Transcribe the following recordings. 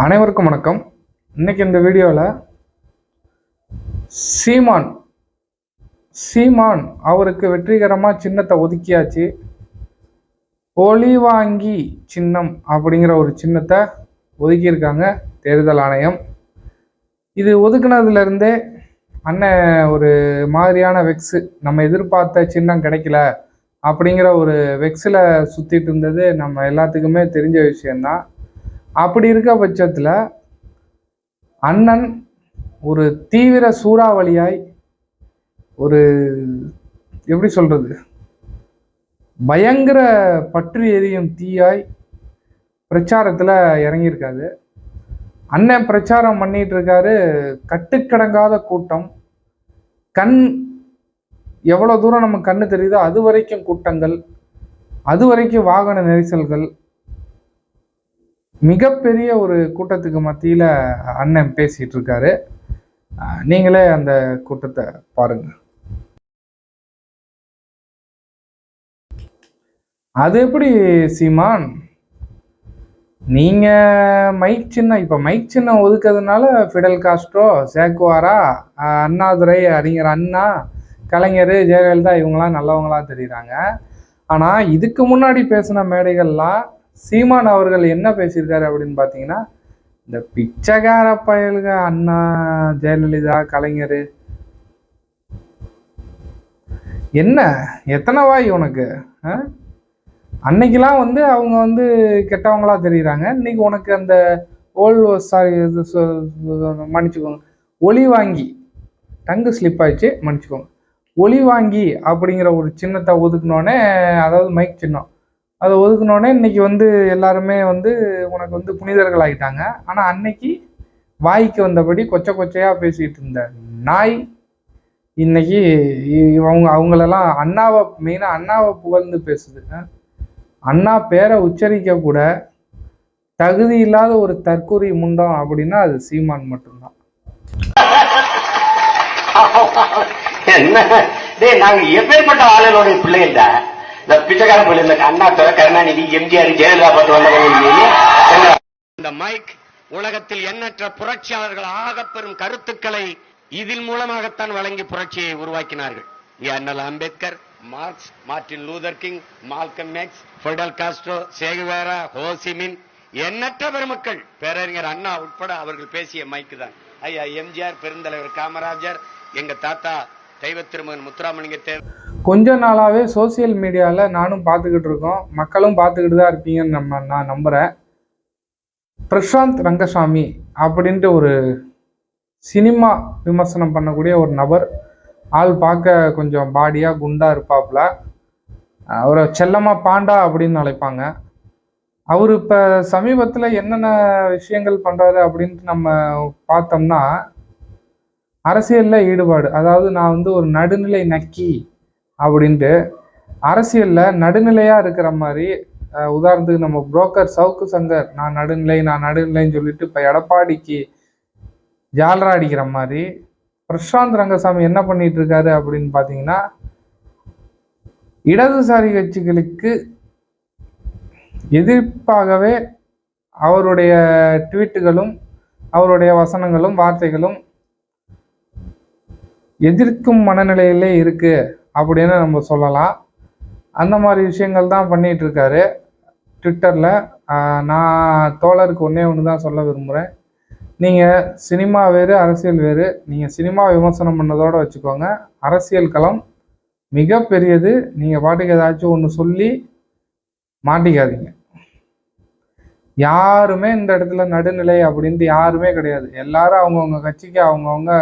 அனைவருக்கும் வணக்கம். இன்னைக்கு இந்த வீடியோவில் சீமான் சீமான் அவருக்கு வெற்றிகரமாக சின்னத்தை ஒதுக்கியாச்சு. ஒளிவாங்கி சின்னம் அப்படிங்கிற ஒரு சின்னத்தை ஒதுக்கியிருக்காங்க தேர்தல் ஆணையம். இது ஒதுக்குனதுலேருந்தே அண்ணன் ஒரு மாதிரியான வெக்ஸு நம்ம எதிர்பார்த்த சின்னம் கிடைக்கல அப்படிங்கிற ஒரு வெக்ஸில் சுற்றிட்டு இருந்தது நம்ம எல்லாத்துக்குமே தெரிஞ்ச விஷயந்தான் அப்படி இருக்க பட்சத்தில் அண்ணன் ஒரு தீவிர சூறாவளியாய் ஒரு எப்படி சொல்கிறது பயங்கர பற்றி எரியும் தீயாய் பிரச்சாரத்தில் இறங்கியிருக்காரு. அண்ணன் பிரச்சாரம் பண்ணிட்டு இருக்காரு. கட்டுக்கடங்காத கூட்டம். கண் எவ்வளோ தூரம் நம்ம கண்ணு தெரியுதோ அது வரைக்கும் கூட்டங்கள். அது வரைக்கும் வாகன நெரிசல்கள். மிகப்பெரிய ஒரு கூட்டத்துக்கு மத்தியில் அண்ணன் பேசிகிட்டு இருக்காரு நீங்களே அந்த கூட்டத்தை பாருங்க. அது எப்படி சீமான்? நீங்கள் மைக் சின்னம் இப்போ மைக் சின்னம் ஒதுக்கிறதுனால Fidel Castro Che Guevara? Annadurai அறிஞர் அண்ணா கலைஞர் ஜெயலலிதா இவங்களாம் நல்லவங்களாம் தெரியுறாங்க. ஆனால் இதுக்கு முன்னாடி பேசின மேடைகள்லாம் சீமான் அவர்கள் என்ன பேசியிருக்காரு அப்படின்னு பார்த்தீங்கன்னா இந்த பிச்சைக்கார பயலுக அண்ணா ஜெயலலிதா கலைஞர். என்ன? எத்தனை வாய் உனக்கு? ஆ? அன்னைக்கெல்லாம் வந்து அவங்க வந்து கெட்டவங்களா தெரியுறாங்க. இன்னைக்கு உனக்கு அந்த ஓல்டு சாரி இது மன்னிச்சுக்கோங்க. ஒளி வாங்கி டங்கு ஸ்லிப் ஆயிடுச்சு மன்னிச்சுக்கோங்க. ஒளி வாங்கி அப்படிங்கிற ஒரு சின்னத்தை ஒதுக்கினோடனே அதாவது மைக் சின்னம். அதை ஒதுக்கினோடனே இன்றைக்கி வந்து எல்லாருமே வந்து உனக்கு வந்து புனிதர்கள் ஆகிட்டாங்க ஆனால் அன்னைக்கு வாய்க்கு வந்தபடி கொச்சை கொச்சையாக பேசிகிட்டு இருந்த நாய் இன்னைக்கு அவங்க அவங்களெல்லாம் அண்ணாவை மெயினாக அண்ணாவை புகழ்ந்து பேசுது. அண்ணா பேரை உச்சரிக்க கூட தகுதி இல்லாத ஒரு தற்கூரி முண்டம் அப்படின்னா அது சீமான் மட்டும்தான். என்ன? டேய் நாங்க எப்பேற்பட்ட ஆளுநருடைய பிள்ளைகள்டா இந்த பிச்சைக்காரன் போல இந்த அண்ணா கருணாநிதி எம்ஜிஆர் ஜெயலலிதா பார்த்து வந்தவங்க இந்த மைக் உலகத்தில் எண்ணற்ற புரட்சியாளர்கள் ஆகப்பெறும் கருத்துக்களை இதில் மூலமாகத்தான் வழங்கி புரட்சியை உருவாக்கினார்கள். அண்ணல் Ambedkar Marx Martin Luther King Malcolm X Fidel Castro Che Guevara Ho Chi Minh எண்ணற்ற பெருமக்கள். பேரறிஞர் அண்ணா உட்பட அவர்கள் பேசிய மைக்கு தான். ஐயா எம்ஜிஆர் பெருந்தலைவர் காமராஜர் எங்க தாத்தா தெய்வ திருமகன் முத்துராமலிங்க தேவர் கொஞ்ச நாளாகவே சோஷியல் மீடியாவில் நானும் பார்த்துக்கிட்டு இருக்கோம். மக்களும் பார்த்துக்கிட்டு தான் இருப்பீங்கன்னு நம்ம நான் நம்புகிறேன் பிரசாந்த் ரங்கசாமி அப்படின்ட்டு ஒரு சினிமா விமர்சனம் பண்ணக்கூடிய ஒரு நபர். ஆள் பார்க்க கொஞ்சம் பாடியாக குண்டாக இருப்பாப்புல அவரை செல்லமாக பாண்டா அப்படின்னு அழைப்பாங்க. அவர் இப்போ சமீபத்தில் என்னென்ன விஷயங்கள் பண்ணுறாரு அப்படின்ட்டு நம்ம பார்த்தோம்னா அரசியலில் ஈடுபாடு. அதாவது நான் வந்து ஒரு நடுநிலை நக்கி அப்படின்ட்டு அரசியலில் நடுநிலையாக இருக்கிற மாதிரி உதாரணத்துக்கு நம்ம புரோக்கர் சவுக்கு சங்கர் நான் நடுநிலை நான் நடுநிலைன்னு சொல்லிட்டு இப்போ எடப்பாடிக்கு ஜாலரா அடிக்கிற மாதிரி பிரசாந்த் ரங்கசாமி என்ன பண்ணிட்டு இருக்காரு அப்படின்னு பார்த்தீங்கன்னா இடதுசாரி கட்சிகளுக்கு எதிர்ப்பாகவே அவருடைய ட்வீட்டுகளும் அவருடைய வசனங்களும் வார்த்தைகளும் எதிர்க்கும் மனநிலையிலே இருக்குது அப்படின்னு நம்ம சொல்லலாம். அந்த மாதிரி விஷயங்கள் தான் பண்ணிகிட்ருக்காரு ட்விட்டரில் நான் தோழருக்கு ஒன்றே ஒன்று தான் சொல்ல விரும்புகிறேன் நீங்கள் சினிமா வேறு அரசியல் வேறு நீங்கள் சினிமா விமர்சனம் பண்ணதோடு வச்சுக்கோங்க. அரசியல் களம் மிக பெரியது நீங்கள் பாட்டுக்கு ஏதாச்சும் ஒன்று சொல்லி மாட்டிக்காதீங்க. யாருமே இந்த இடத்துல நடுநிலை அப்படின்ட்டு யாருமே கிடையாது. எல்லாரும் அவங்கவுங்க கட்சிக்கு அவங்கவுங்க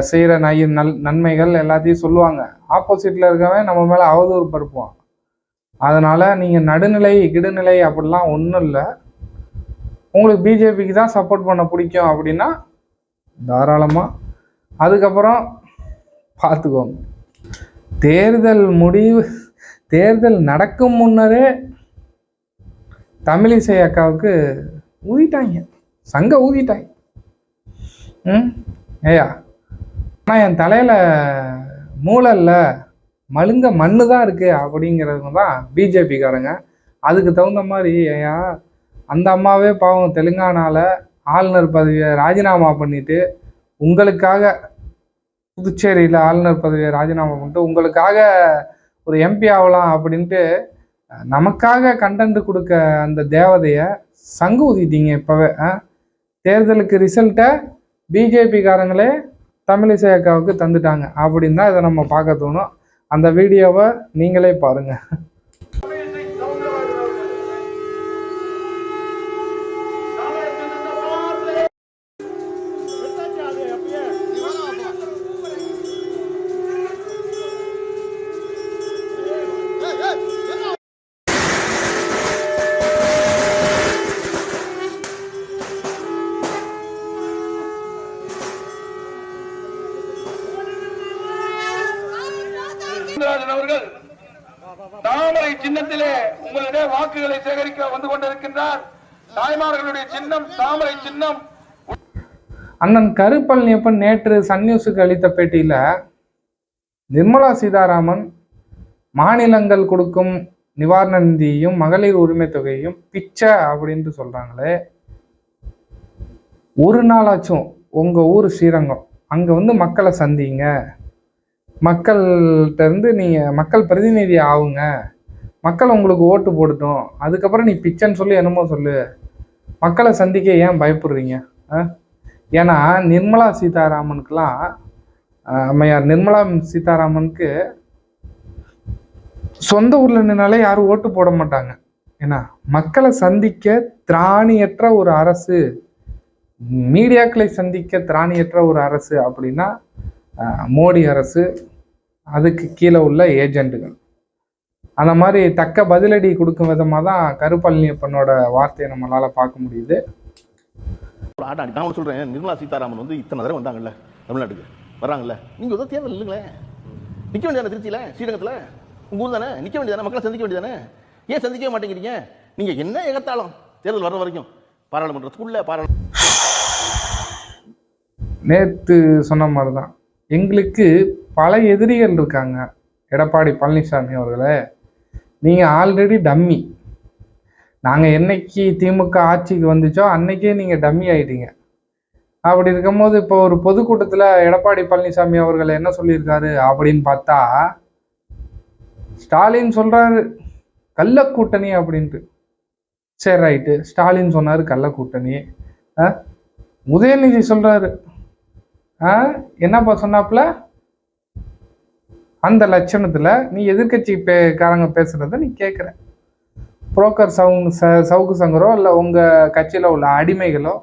செய்கிற நய நல் நன்மைகள் எல்லாத்தையும் சொல்லுவாங்க. ஆப்போசிட்டில் இருக்கவன் நம்ம மேலே அவதூறு பருப்புவான். அதனால் நீங்கள் நடுநிலை கிடுநிலை அப்படிலாம் ஒன்றும் இல்லை. உங்களுக்கு பிஜேபிக்கு தான் சப்போர்ட் பண்ண பிடிக்கும் அப்படின்னா தாராளமாக அதுக்கப்புறம் பார்த்துக்கோங்க தேர்தல் முடிவு தேர்தல் நடக்கும் முன்னரே தமிழிசை அக்காவுக்கு ஊதிட்டாங்க. சங்க ஊதிட்டாங்க. ம்? ஏயா ஆனால் என் தலையில் மூளை இல்லை மழுங்க மண்ணு தான் இருக்குது அப்படிங்கிறவங்க தான் பிஜேபிக்காரங்க. அதுக்கு தகுந்த மாதிரி ஐயா அந்த அம்மாவே பாவம் தெலுங்கானாவில் ஆளுநர் பதவியை ராஜினாமா பண்ணிவிட்டு உங்களுக்காக புதுச்சேரியில் ஆளுநர் பதவியை ராஜினாமா பண்ணிட்டு உங்களுக்காக ஒரு எம்பி ஆகலாம் அப்படின்ட்டு நமக்காக கண்டென்ட் கொடுக்க அந்த தேவதையை சங்கு ஊதிட்டீங்க இப்போவே தேர்தலுக்கு ரிசல்ட்டை பிஜேபிக்காரங்களே தமிழிசை அக்காவுக்கு தந்துட்டாங்க. அப்படின்னு தான் இதை நம்ம பார்க்க தோணும். அந்த வீடியோவை நீங்களே பாருங்கள் அவர்கள் தாமரை சின்னத்திலே உங்களுடைய வாக்குகளை சேகரிக்க வந்து கொண்டிருக்கின்றார். தாய்மார்களுடைய சின்னம் தாமரை சின்னம். அண்ணன் கருப்பழனியப்பன் நேற்று சன் நியூஸுக்கு அளித்த பேட்டியில் நிர்மலா சீதாராமன் மாநிலங்கள் கொடுக்கும் நிவாரண நிதியையும் மகளிர் உரிமை தொகையையும் பிச்சை அப்படின்ட்டு சொல்கிறாங்களே ஒரு நாளாச்சும் உங்கள் ஊர் ஸ்ரீரங்கம் அங்கே வந்து மக்களை சந்திங்க. மக்கள்கிட்ட இருந்து நீங்கள் மக்கள் பிரதிநிதி ஆகுங்க. மக்கள் உங்களுக்கு ஓட்டு போடட்டும். அதுக்கப்புறம் நீ பிச்சைன்னு சொல்லி என்னமோ சொல்லு. மக்களை சந்திக்க ஏன் பயப்படுறீங்க? ஆ? ஏன்னா நிர்மலா சீதாராமனுக்கெலாம் அம்மையார் நிர்மலா சீதாராமனுக்கு சொந்த ஊரில் நின்னாலே யாரும் ஓட்டு போட மாட்டாங்க. ஏன்னா மக்களை சந்திக்க திராணியற்ற ஒரு அரசு மீடியாக்களை சந்திக்க திராணியற்ற ஒரு அரசு அப்படின்னா மோடி அரசு அதுக்கு கீழே உள்ள ஏஜென்ட்டுகள். அந்த மாதிரி தக்க பதிலடி கொடுக்கும் விதமாக தான் கருப்பழனியப்பனோட வார்த்தையை நம்மளால் பார்க்க முடியுது. நான் சொல்றேன். நிர்மலா சீதாராமன் வந்து இத்தனை தடவை வந்தாங்கல்ல தமிழ்நாட்டுக்கு. வர்றாங்கல்ல நீங்க எதுவும் தேர்தல் இல்லைங்களே. நிக்க வேண்டியதானே திருச்சியில ஸ்ரீரங்கத்துல? உங்க ஊர் தானே? நிக்க வேண்டியதானே? மக்களை சந்திக்க வேண்டியதானே? ஏன் சந்திக்கவே மாட்டேங்கிறீங்க? நீங்க என்ன எகத்தாலும் தேர்தல் வர்ற வரைக்கும். பாராளுமன்றத்துக்குள்ள பாராளு நேற்று சொன்ன மாதிரி தான் எங்களுக்கு பல எதிரிகள் இருக்காங்க. எடப்பாடி பழனிசாமி அவர்களே நீங்கள் ஆல்ரெடி டம்மி நாங்கள் என்னைக்கு திமுக ஆட்சிக்கு வந்துச்சோ அன்னைக்கே நீங்கள் டம்மி ஆகிட்டீங்க அப்படி இருக்கும்போது இப்போ ஒரு பொதுக்கூட்டத்தில் எடப்பாடி பழனிசாமி அவர்கள் என்ன சொல்லியிருக்காரு அப்படின்னு பார்த்தா ஸ்டாலின் சொல்கிறாரு கள்ளக்கூட்டணி அப்படின்ட்டு. சரி ரைட்டு ஸ்டாலின் சொன்னார் கள்ளக்கூட்டணி ஆ உதயநிதி சொல்கிறாரு என்னப்பா சொன்னாப்புல? அந்த லட்சணத்தில் நீ எதிர்க்கட்சி பே காரங்க பேசுகிறத நீ கேட்குற புரோக்கர் சவுங் ச சவுக்கு சங்கரோ இல்லை உங்கள் கட்சியில் உள்ள அடிமைகளோ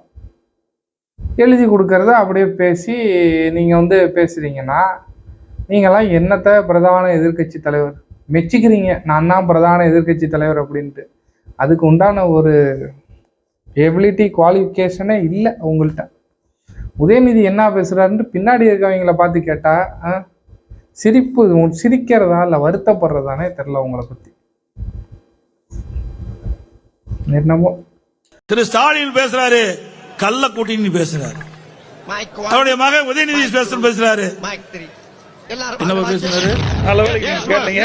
எழுதி கொடுக்கறத அப்படியே பேசி நீங்கள் வந்து பேசுகிறீங்கன்னா நீங்களாம் என்னத்தை பிரதான எதிர்க்கட்சி தலைவர் மெச்சிக்கிறீங்க? நான் தான் பிரதான எதிர்க்கட்சி தலைவர் அப்படின்ட்டு. அதுக்கு உண்டான ஒரு எபிலிட்டி குவாலிஃபிகேஷனே இல்லை உங்கள்கிட்ட உதயநிதி என்ன பேசுறாருன்னு பின்னாடி இருக்கவங்கள பார்த்து கேட்டா ஆ, சிரிப்பு சிரிக்கிறதா இல்லை வருத்தப்படுறதானே தெரில உங்களை பத்தி. என்னமோ. திரு ஸ்டாலின் பேசுறாரு கள்ள கூட்டின்னு பேசுறாரு. அவருடைய மகன் உதயநிதி பேசுற பேசுறாரு. என்ன நல்ல நீங்க கேட்டீங்க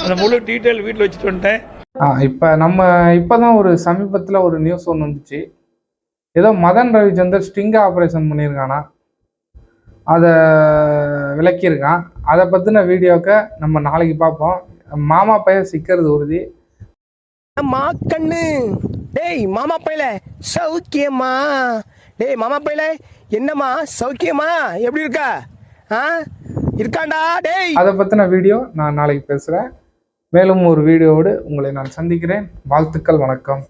அந்த முழு டீட்டெயில் வீட்டில் வச்சுட்டு வந்துட்டேன். ஆ இப்போ நம்ம இப்போதான் ஒரு சமீபத்தில் ஒரு நியூஸ் ஒன்று வந்துச்சு. ஏதோ மதன் ரவிச்சந்தர் ஸ்டிங் ஆப்ரேஷன் பண்ணியிருக்கானா? அதை விளக்கியிருக்கான். அதை பற்றின வீடியோக்க நம்ம நாளைக்கு பார்ப்போம். மாமா பையன் சிக்கிறது உறுதி. மா கண்ணு. டேய் மாமா பையல சௌக்கியமா டேய் மாமா பையல என்னம்மா சௌக்கியமா எப்படி இருக்க? ஆ? இருக்காண்டா? டேய். அதை பற்றின வீடியோ நான் நாளைக்கு பேசுகிறேன் மேலும் ஒரு வீடியோவோடு உங்களை நான் சந்திக்கிறேன். வாழ்த்துக்கள் வணக்கம்.